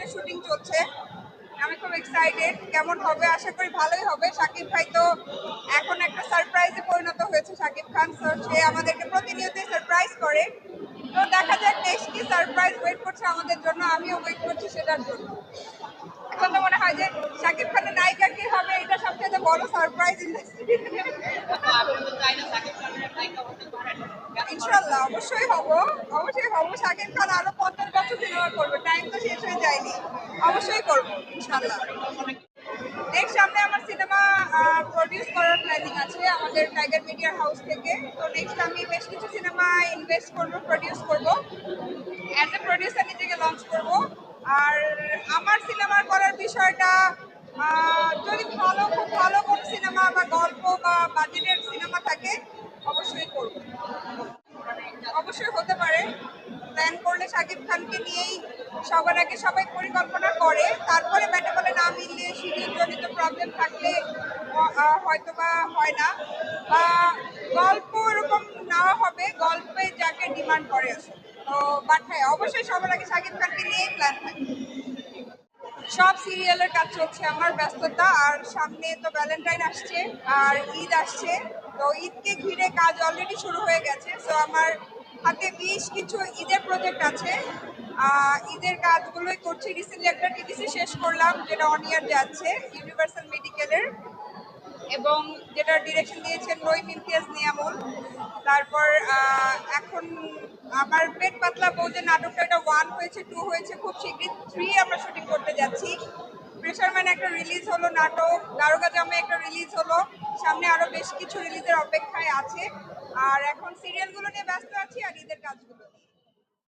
বাজারে শুটিং চলছে। আমি খুব এক্সাইটেড কেমন হবে? আশা করি ভালোই হবে। শাকিব ভাই তো এখন একটা সারপ্রাইজে পরিণত হয়েছে শাকিব খান। তো সে আমাদেরকে প্রতিনিয়তই সারপ্রাইজ করে। তো দেখা যাক নেক্সট কি সারপ্রাইজ ওয়েট করছে আমাদের জন্য। আমিও ওয়েট করছি সেটার জন্য। এখন তো মনে হয় যে শাকিব খানের নায়িকা কি হবে? এটা সবচেয়ে বড় সারপ্রাইজ ইন্ডাস্ট্রি ইনশাল্লাহ অবশ্যই হব। অবশ্যই হব। শাকিব খান আরও পঞ্চাশ বছর সিনেমা করবে টাইম তো শেষ হয়ে যায়নি অবশ্যই করব ইনশাল্লাহ নেক্সট সামনে আমার সিনেমা প্রডিউস করার প্ল্যানিং আছে আমাদের টাইগার মিডিয়া হাউস থেকে। তো নেক্সট আমি বেশ কিছু সিনেমা ইনভেস্ট করব প্রডিউস করব। অ্যাজ এ প্রডিউসার নিজেকে লঞ্চ করব। আর আমার সিনেমা করার বিষয়টা যদি ভালো, খুব ভালো কোনো সিনেমা বা গল্প বা বাজেটের সিনেমা থাকে, অবশ্যই করব। অবশ্যই হতে পারে। শাকিব খানকে নিয়েই সবার আগে সবাই পরিকল্পনা করে। তারপরে ব্যাটে বলে না মিললে শিডিউল জনিত প্রবলেম থাকলে হয়তো বা হয় না। বা গল্প এরকম নেওয়া হবে, গল্পে যাকে ডিমান্ড করে আসলে তো বাট হ্যাঁ অবশ্যই সবার আগে শাকিব খানকে নিয়েই প্ল্যান থাকে সব সিরিয়ালের কাজ চলছে আমার ব্যস্ততা, আর সামনে তো ভ্যালেন্টাইন আসছে, আর ঈদ আসছে। তো ঈদকে ঘিরে কাজ অলরেডি শুরু হয়ে গেছে। সো আমার হাতে বেশ কিছু ঈদের প্রজেক্ট আছে। ঈদের কাজগুলোই করছি। রিসেন্টলি একটা টিডিসি শেষ করলাম, যেটা অন ইয়ার যাচ্ছে ইউনিভার্সাল মেডিকেলের এবং যেটা ডিরেকশন দিয়েছেন রহিম ইমতিয়াজ নিয়ামুল। তারপর এখন আমার পেট পাতলা বউ যে নাটকটা এটা ওয়ান হয়েছে টু হয়েছে। খুব শীঘ্রই থ্রি আমরা শুটিং করতে যাচ্ছি। প্রেশারম্যান একটা রিলিজ হলো নাটক দারোগা জামে একটা রিলিজ হলো। সামনে আরও বেশ কিছু রিলিজের অপেক্ষায় আছে। আর এখন সিরিয়ালগুলো নিয়ে ব্যস্ত আছি আর ঈদের কাজগুলো